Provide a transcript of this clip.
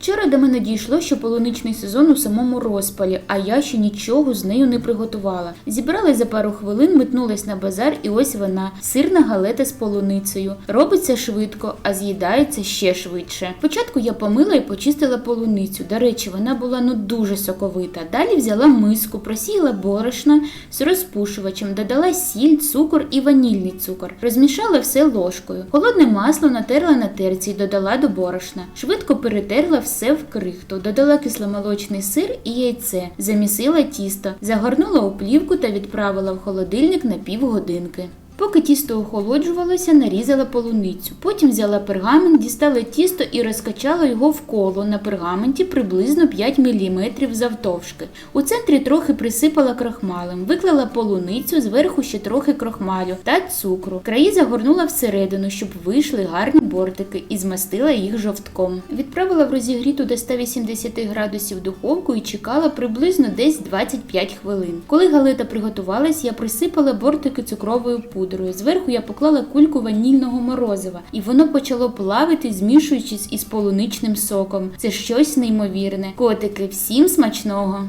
Вчора до мене дійшло, що полуничний сезон у самому розпалі, а я ще нічого з нею не приготувала. Зібралась за пару хвилин, метнулась на базар, і ось вона сирна галета з полуницею. Робиться швидко, а з'їдається ще швидше. Спочатку я помила і почистила полуницю. До речі, вона була ну дуже соковита. Далі взяла миску, просіяла борошна з розпушувачем, додала сіль, цукор і ванільний цукор. Розмішала все ложкою. Холодне масло натерла на терці і додала до борошна. Швидко перетерла в крихту, додала кисломолочний сир і яйце, замісила тісто, загорнула у плівку та відправила в холодильник на півгодинки. Поки тісто охолоджувалося, нарізала полуницю. Потім взяла пергамент, дістала тісто і розкачала його в коло на пергаменті приблизно 5 мм завтовшки. У центрі трохи присипала крохмалем, виклала полуницю, зверху ще трохи крохмалю та цукру. Краї загорнула всередину, щоб вийшли гарні бортики, і змастила їх жовтком. Відправила в розігріту до 180 градусів духовку і чекала приблизно десь 25 хвилин. Коли галета приготувалась, я присипала бортики цукровою пудрою. Зверху я поклала кульку ванільного морозива, і воно почало плавити, змішуючись із полуничним соком. Це щось неймовірне. Котики, всім смачного!